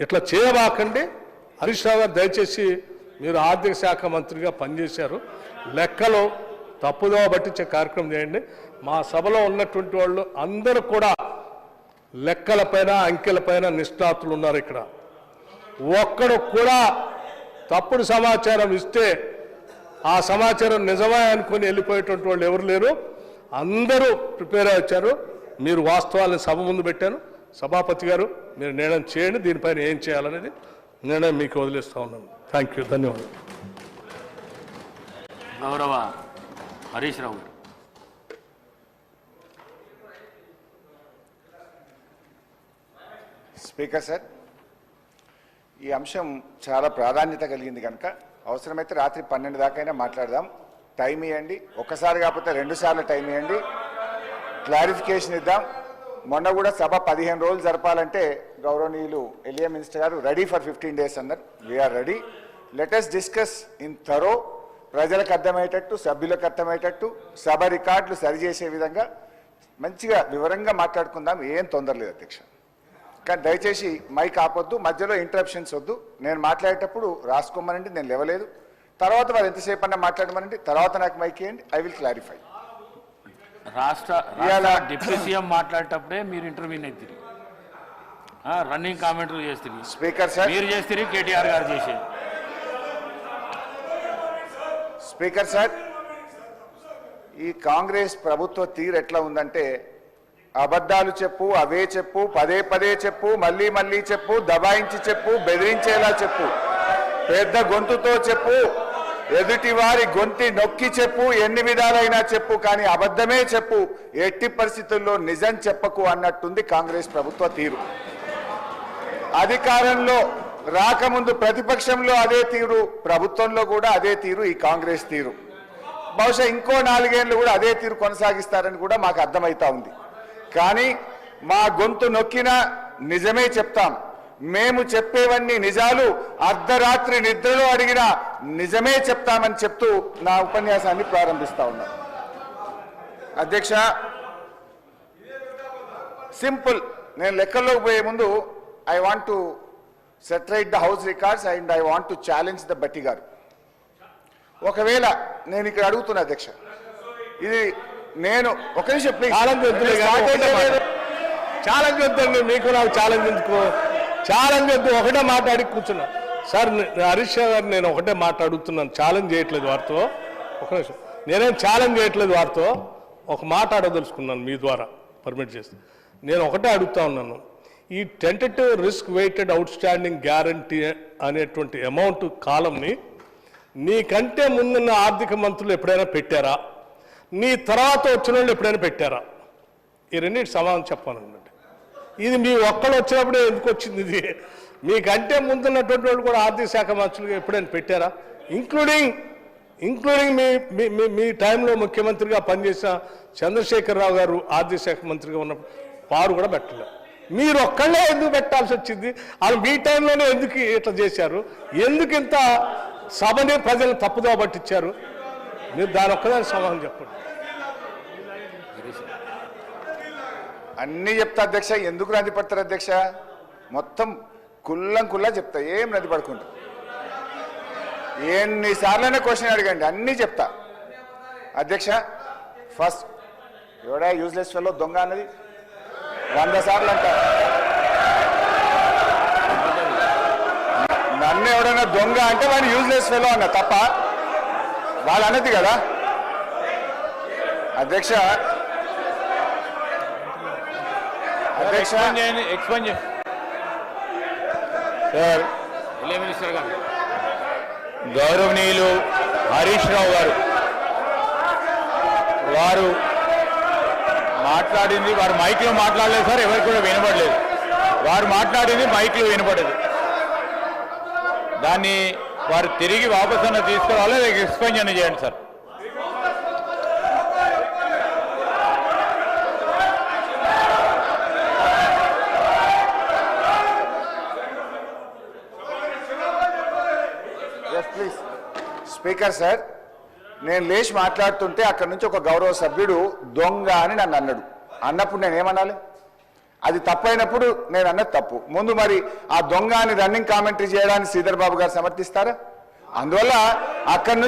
ఇట్లా చేయబాకండి. హరీష్ రావు గారు దయచేసి మీరు ఆర్థిక శాఖ మంత్రిగా పనిచేశారు. లెక్కలు తప్పుదోవ పట్టించే కార్యక్రమం చేయండి. మా సభలో ఉన్నటువంటి వాళ్ళు అందరూ కూడా లెక్కలపైన అంకెలపైన నిష్ణాతులు ఉన్నారు ఇక్కడ. ఒక్కడు కూడా తప్పుడు సమాచారం ఇస్తే ఆ సమాచారం నిజమే అనుకుని వెళ్ళిపోయేటువంటి వాళ్ళు ఎవరు లేరు. అందరూ ప్రిపేర్ అయ్యారు వచ్చారు. మీరు వాస్తవాలను సభ ముందు పెట్టాను సభాపతి గారు మీరు నిర్ణయం చేయండి దీనిపైన ఏం చేయాలనేది నిర్ణయం మీకు వదిలేస్తా ఉన్నాను. థ్యాంక్ యూ ధన్యవాదాలు. గౌరవ హరీష్ రావు గారు. స్పీకర్ సార్ ఈ అంశం చాలా ప్రాధాన్యత కలిగింది కనుక అవసరమైతే రాత్రి పన్నెండు దాకైనా మాట్లాడదాం. టైం ఇవ్వండి ఒక్కసారి కాకపోతే రెండు సార్లు టైం ఇవ్వండి క్లారిఫికేషన్ ఇద్దాం. మొన్న కూడా సభ పదిహేను రోజులు జరపాలంటే గౌరవనీయులు ఎలియా మినిస్టర్ గారు రెడీ ఫర్ ఫిఫ్టీన్ డేస్ అన్నారు. We are ready let us discuss in thorough ప్రజలకు అర్థమయ్యేటట్టు సభ్యులకు అర్థమయ్యేటట్టు సభ రికార్డులు సరిచేసే విధంగా మంచిగా వివరంగా మాట్లాడుకుందాం. ఏం తొందర లేదు అధ్యక్ష. కానీ దయచేసి మైక్ ఆపొద్దు మధ్యలో ఇంటరప్షన్స్ వద్దు. నేను మాట్లాడేటప్పుడు రాసుకోమనండి నేను లేవలేదు. తర్వాత వారు ఎంతసేపు అన్నా మాట్లాడమనండి తర్వాత నాకు మైక్ ఇవ్వండి ఐ విల్ క్లారిఫై రాష్ట్ర డిప్యూటీ సీఎం మాట్లాడేటప్పుడే మీరు ఇంటర్వ్యూని ఎత్తిరి రన్నింగ్ కామెంట్లు చేస్తుంది స్పీకర్ సార్ మీరు చేస్తారు కేటీఆర్ గారు చేసేది స్పీకర్ సార్ ఈ కాంగ్రెస్ ప్రభుత్వ తీరు ఎట్లా ఉందంటే అబద్ధాలు చెప్పు అవే చెప్పు పదే పదే చెప్పు మళ్ళీ మళ్ళీ చెప్పు దబాయించి చెప్పు బెదిరించేలా చెప్పు. పెద్ద గొంతుతో చెప్పు. ఎదుటి వారి గొంతి నొక్కి చెప్పు ఎన్ని విధాలైనా చెప్పు కానీ అబద్ధమే చెప్పు. ఎట్టి పరిస్థితుల్లో నిజం చెప్పకు అన్నట్టుంది కాంగ్రెస్ ప్రభుత్వ తీరు. అధికారంలో రాకముందు ప్రతిపక్షంలో అదే తీరు ప్రభుత్వంలో కూడా అదే తీరు ఈ కాంగ్రెస్ తీరు. బహుశా ఇంకో నాలుగేళ్ళు కూడా అదే తీరు కొనసాగిస్తారని కూడా మాకు అర్థమవుతా ఉంది. కానీ మా గొంతు నొక్కినా నిజమే చెప్తాం. మేము చెప్పేవన్నీ నిజాలు అర్ధరాత్రి నిద్రలో అడిగినా నిజమే చెప్తామని చెప్తూ నా ఉపన్యాసాన్ని ప్రారంభిస్తా ఉన్నా. అధ్యక్ష సింపుల్. నేను లెక్కల్లోకి పోయే ముందు I want to set right the house records and I want to challenge the Bhatti గారు. ఒకవేళ నేను ఇక్కడ అడుగుతున్నా అధ్యక్ష ఇది నేను ఒక నిమిషం ప్లీజ్ ఛాలెంజ్ వద్దండి మీకు నాకు ఛాలెంజ్ ఎందుకు? ఛాలెంజ్ వద్దు ఒకటే మాట్లాడి కూర్చున్నా. సార్ హరీష్ రావు గారు నేను ఒకటే మాట అడుగుతున్నాను ఛాలెంజ్ చేయట్లేదు వారితో. ఒక నిమిషం. నేనేం ఛాలెంజ్ చేయట్లేదు వారితో. ఒక మాట అడగదలుచుకున్నాను మీ ద్వారా. పర్మిట్ చేసి నేను ఒకటే అడుగుతా ఉన్నాను. ఈ tentative risk weighted outstanding guarantee అనేటువంటి అమౌంట్ కాలంని నీకంటే ముందున్న ఆర్థిక మంత్రులు ఎప్పుడైనా పెట్టారా? నీ తర్వాత వచ్చిన వాళ్ళు ఎప్పుడైనా పెట్టారా? ఈ రెండింటి సమాధానం చెప్పానండి ఇది మీ ఒక్కళ్ళు వచ్చినప్పుడే ఎందుకు వచ్చింది ఇది? మీకంటే ముందున్నటువంటి వాళ్ళు కూడా ఆర్థిక శాఖ మంత్రులుగా ఎప్పుడైనా పెట్టారా? ఇంక్లూడింగ్ ఇంక్లూడింగ్ మీ మీ మీ టైంలో ముఖ్యమంత్రిగా పనిచేసిన చంద్రశేఖరరావు గారు ఆర్థిక శాఖ మంత్రిగా ఉన్న వారు కూడా పెట్టలేదు మీరు ఒక్కళ్ళే ఎందుకు పెట్టాల్సి వచ్చింది? వాళ్ళు మీ టైంలోనే ఎందుకు ఇట్లా చేశారు? ఎందుకు ఇంత సభని ప్రజలు తప్పుదో పట్టించారు? మీరు దాని ఒక్కదాని సమాధానం చెప్పండి. అన్నీ చెప్తా అధ్యక్ష ఎందుకు రాజీ పడతారు అధ్యక్ష? మొత్తం కుల్లం కుల్లా చెప్తా ఏం నది పడకుండా ఎన్నిసార్లైనా క్వశ్చన్ అడగండి అన్నీ చెప్తా. అధ్యక్ష ఫస్ట్ ఎవడా యూజ్లెస్ ఫెలో దొంగ అన్నది? వంద సార్లు అంట. నన్ను ఎవడైనా దొంగ అంటే వాడు యూజ్లెస్ ఫెలో అన్న తప్ప వాళ్ళు అన్నది కదా? అధ్యక్ష అధ్యక్ష. ఎక్స్ప్లెయిన్ చేయండి సార్ ఎల్ఏ గారు. గౌరవనీయులు హరీష్ రావు గారు. వారు మాట్లాడింది వారు మైక్లో మాట్లాడలేదు సార్ ఎవరికి కూడా వినపడలేదు. వారు మాట్లాడింది మైక్లో వినపడదు. దాన్ని వారు తిరిగి వాపస్ అన్న తీసుకురావాలి లేక ఎక్స్ప్లెయిన్ చేయండి సార్. ప్లీజ్ స్పీకర్ సార్ నేను లేచి మాట్లాడుతుంటే అక్కడ నుంచి ఒక గౌరవ సభ్యుడు దొంగ అని నన్ను అన్నాడు. అన్నప్పుడు నేను ఏమనాలి? అది తప్పైనప్పుడు నేను అన్నది తప్పు. ముందు మరి ఆ దొంగ అని రన్నింగ్ కామెంటరీ చేయడానికి శ్రీధర్ బాబు గారు సమర్థిస్తారా? అందువల్ల అక్కడి నుంచి